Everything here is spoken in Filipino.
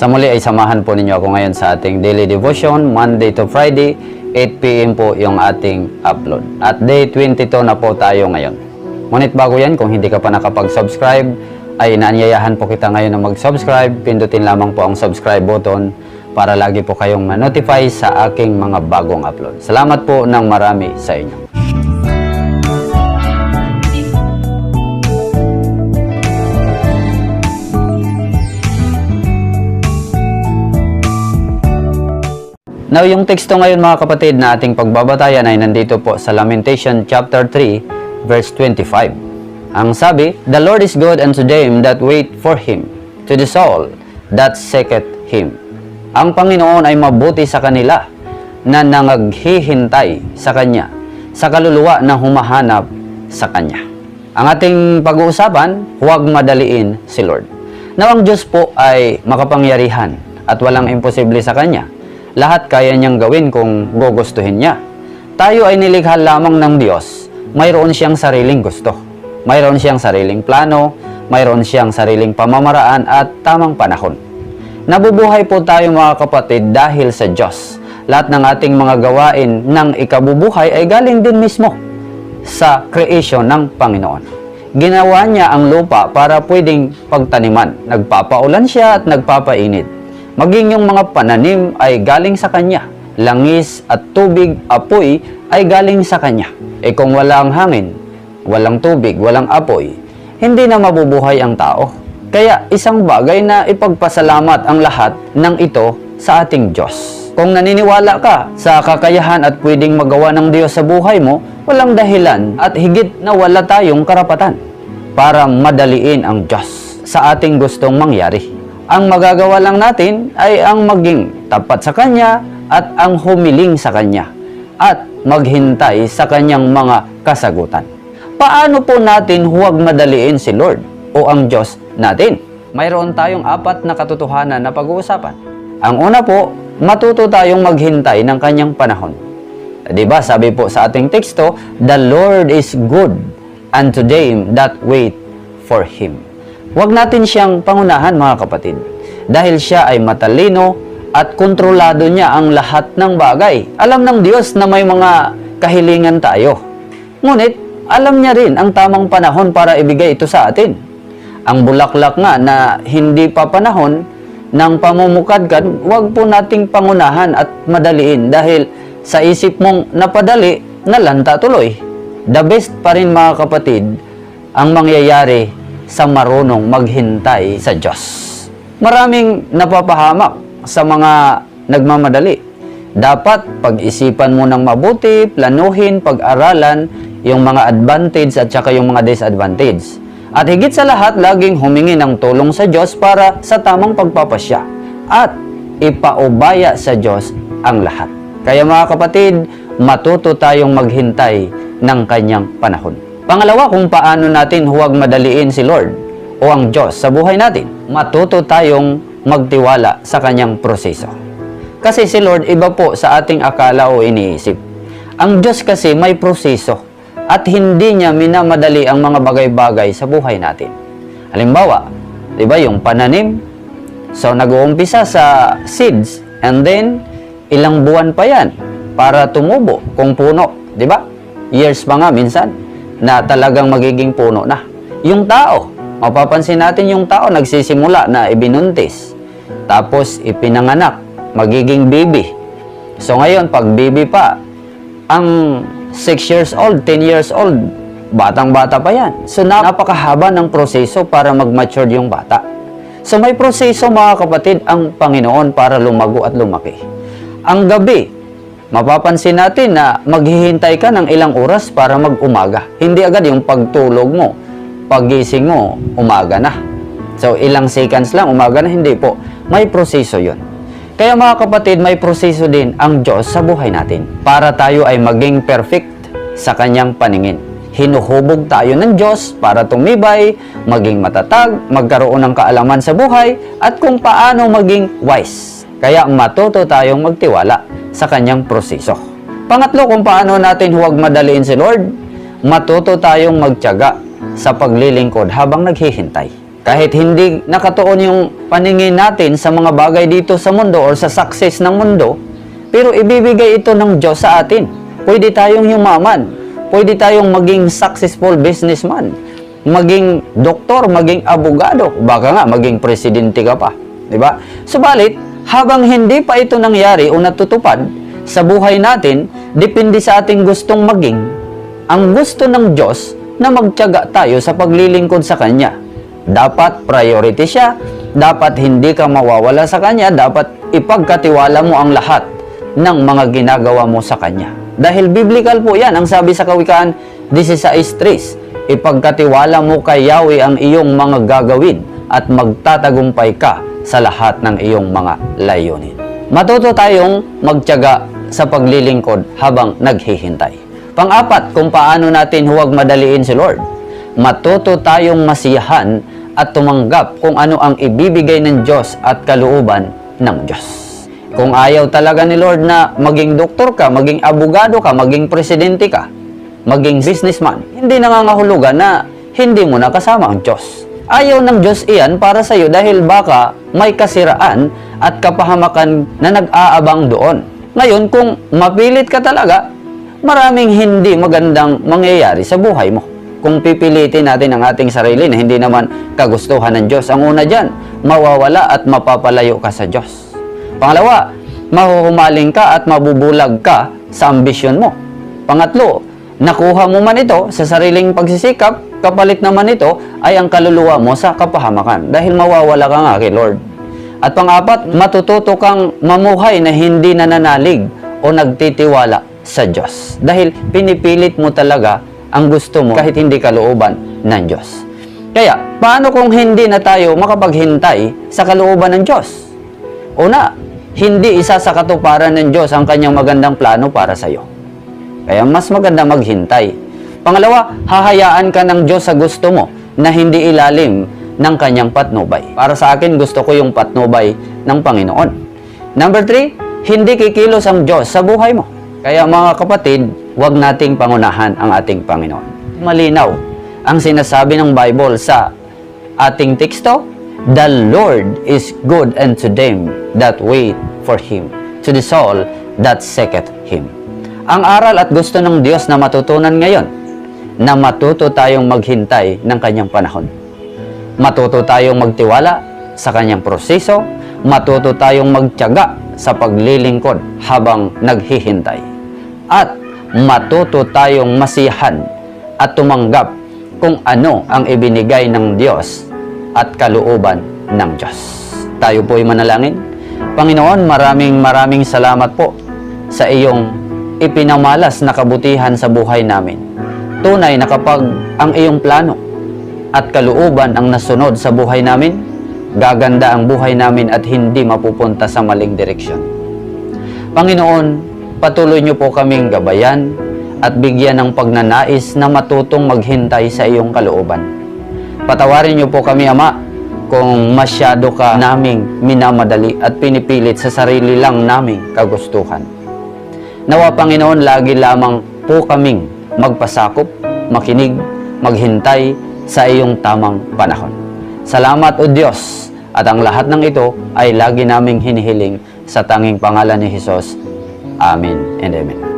Sa muli ay samahan po ninyo ako ngayon sa ating daily devotion, Monday to Friday, 8pm po yung ating upload. At day 22 na po tayo ngayon. Ngunit bago yan, kung hindi ka pa nakapag-subscribe, ay inaanyayahan po kita ngayon na mag-subscribe. Pindutin lamang po ang subscribe button para lagi po kayong ma-notify sa aking mga bagong upload. Salamat po ng marami sa inyo. Now, yung teksto ngayon mga kapatid na ating pagbabatayan ay nandito po sa Lamentation chapter 3, verse 25. Ang sabi, The Lord is good unto them that wait for Him, to the soul that seeketh Him. Ang Panginoon ay mabuti sa kanila na nangaghihintay sa Kanya, sa kaluluwa na humahanap sa Kanya. Ang ating pag-uusapan, huwag madaliin si Lord. Now, ang Diyos po ay makapangyarihan at walang imposible sa Kanya. Lahat kaya niyang gawin kung gugustuhin niya. Tayo ay nilikha lamang ng Diyos. Mayroon siyang sariling gusto. Mayroon siyang sariling plano, mayroon siyang sariling pamamaraan at tamang panahon. Nabubuhay po tayo mga kapatid dahil sa Diyos. Lahat ng ating mga gawain ng ikabubuhay ay galing din mismo sa creation ng Panginoon. Ginawa niya ang lupa para pwedeng pagtaniman. Nagpapaulan siya at nagpapainit. Maging yung mga pananim ay galing sa Kanya. Langis at tubig, apoy ay galing sa Kanya. E kung walang hangin, walang tubig, walang apoy, hindi na mabubuhay ang tao. Kaya isang bagay na ipagpasalamat ang lahat ng ito sa ating Diyos. Kung naniniwala ka sa kakayahan at pwedeng magawa ng Diyos sa buhay mo, walang dahilan at higit na wala tayong karapatan para madaliin ang Diyos sa ating gustong mangyari. Ang magagawa lang natin ay ang maging tapat sa Kanya at ang humiling sa Kanya at maghintay sa Kanyang mga kasagutan. Paano po natin huwag madaliin si Lord o ang Diyos natin? Mayroon tayong apat na katotohanan na pag-uusapan. Ang una po, matuto tayong maghintay ng Kanyang panahon. Di ba? Sabi po sa ating teksto, The Lord is good unto them that wait for Him. Huwag natin siyang pangunahan mga kapatid dahil siya ay matalino at kontrolado niya ang lahat ng bagay. Alam ng Diyos na may mga kahilingan tayo. Ngunit alam niya rin ang tamang panahon para ibigay ito sa atin. Ang bulaklak nga na hindi pa panahon ng pamumukadkad, huwag po nating pangunahan at madaliin dahil sa isip mong napadali, nalanta tuloy. The best pa rin mga kapatid ang mangyayari sa marunong maghintay sa Diyos. Maraming napapahamak sa mga nagmamadali. Dapat pag-isipan mo ng mabuti, planuhin, pag-aralan yung mga advantage at saka yung mga disadvantage. At higit sa lahat, laging humingi ng tulong sa Diyos para sa tamang pagpapasya. At ipaubaya sa Diyos ang lahat. Kaya mga kapatid, matuto tayong maghintay ng kanyang panahon. Pangalawa, kung paano natin huwag madaliin si Lord o ang Diyos sa buhay natin. Matuto tayong magtiwala sa kanyang proseso. Kasi si Lord iba po sa ating akala o iniisip. Ang Diyos kasi may proseso at hindi niya minamadali ang mga bagay-bagay sa buhay natin. Halimbawa, di ba yung pananim? So nag-uumpisa sa seeds and then ilang buwan pa yan para tumubo kung puno, di ba? Years pa nga minsan na talagang magiging puno na. Yung tao, mapapansin natin yung tao nagsisimula na ibinuntis. Tapos ipinanganak, magiging baby. So ngayon, pag baby pa, ang 6 years old, 10 years old, batang-bata pa yan. So na- napakahaba ng proseso para mag-mature yung bata. So may proseso mga kapatid ang Panginoon para lumago at lumaki. Ang gabi, mapapansin natin na maghihintay ka ng ilang oras para mag-umaga. Hindi agad yung pagtulog mo, pagising mo, umaga na. So, ilang seconds lang, umaga na, hindi po. May proseso yon. Kaya mga kapatid, may proseso din ang Diyos sa buhay natin para tayo ay maging perfect sa kanyang paningin. Hinuhubog tayo ng Diyos para tumibay, maging matatag, magkaroon ng kaalaman sa buhay, at kung paano maging wise. Kaya matuto tayong magtiwala sa kanyang proseso. Pangatlo, kung paano natin huwag madaliin si Lord, matuto tayong magtiyaga sa paglilingkod habang naghihintay. Kahit hindi nakatuon yung paningin natin sa mga bagay dito sa mundo or sa success ng mundo, pero ibibigay ito ng Diyos sa atin. Pwede tayong yumaman. Pwede tayong maging successful businessman. Maging doktor, maging abogado. Baka nga, maging presidente ka pa. Di ba? Subalit, habang hindi pa ito nangyari o natutupad sa buhay natin, depende sa ating gustong maging. Ang gusto ng Diyos na magtiyaga tayo sa paglilingkod sa Kanya. Dapat priority siya. Dapat hindi ka mawawala sa Kanya. Dapat ipagkatiwala mo ang lahat ng mga ginagawa mo sa Kanya. Dahil biblical po yan. Ang sabi sa Kawikaan 16.3, Ipagkatiwala mo kay Yahweh ang iyong mga gagawin at magtatagumpay ka sa lahat ng iyong mga layunin. Matuto tayong magtiyaga sa paglilingkod habang naghihintay. Pang-apat, kung paano natin huwag madaliin si Lord. Matuto tayong masiyahan at tumanggap kung ano ang ibibigay ng Diyos at kalooban ng Diyos. Kung ayaw talaga ni Lord na maging doktor ka, maging abogado ka, maging presidente ka, maging businessman, hindi nangangahulugan na hindi mo nakasama ang Diyos. Ayaw ng Diyos iyan para sa iyo dahil baka may kasiraan at kapahamakan na nag-aabang doon. Ngayon, kung mapilit ka talaga, maraming hindi magandang mangyayari sa buhay mo. Kung pipilitin natin ang ating sarili na hindi naman kagustuhan ng Diyos, ang una dyan, mawawala at mapapalayo ka sa Diyos. Pangalawa, mahuhumaling ka at mabubulag ka sa ambisyon mo. Pangatlo, nakuha mo man ito sa sariling pagsisikap, kapalit naman ito ay ang kaluluwa mo sa kapahamakan dahil mawawala ka nga kay Lord. At pang-apat, matututo kang mamuhay na hindi nananalig o nagtitiwala sa Diyos. Dahil pinipilit mo talaga ang gusto mo kahit hindi kalooban ng Diyos. Kaya, paano kung hindi na tayo makapaghintay sa kalooban ng Diyos? Una, hindi isa sa katuparan ng Diyos ang kanyang magandang plano para sa iyo. Kaya mas maganda maghintay. Pangalawa, hahayaan ka ng Diyos sa gusto mo na hindi ilalim ng kanyang patnubay. Para sa akin, gusto ko yung patnubay ng Panginoon. Number three, hindi kikilos ang Diyos sa buhay mo. Kaya mga kapatid, huwag nating pangunahan ang ating Panginoon. Malinaw ang sinasabi ng Bible sa ating teksto, The Lord is good unto them that wait for Him, to the soul that seeketh Him. Ang aral at gusto ng Diyos na matutunan ngayon, na matuto tayong maghintay ng kanyang panahon. Matuto tayong magtiwala sa kanyang proseso, matuto tayong magtiyaga sa paglilingkod habang naghihintay. At matuto tayong masihan at tumanggap kung ano ang ibinigay ng Diyos at kalooban ng Diyos. Tayo po'y manalangin. Panginoon, maraming maraming salamat po sa iyong ipinamalas na kabutihan sa buhay namin. Tunay na kapag ang iyong plano at kalooban ang nasunod sa buhay namin, gaganda ang buhay namin at hindi mapupunta sa maling direksyon. Panginoon, patuloy niyo po kaming gabayan at bigyan ng pagnanais na matutong maghintay sa iyong kalooban. Patawarin niyo po kami, Ama, kung masyado ka naming minamadali at pinipilit sa sarili lang naming kagustuhan. Nawa, Panginoon, lagi lamang po kaming magpasakop, makinig, maghintay sa iyong tamang panahon. Salamat, O Diyos, at ang lahat ng ito ay lagi naming hinihiling sa tanging pangalan ni Jesus. Amen and Amen.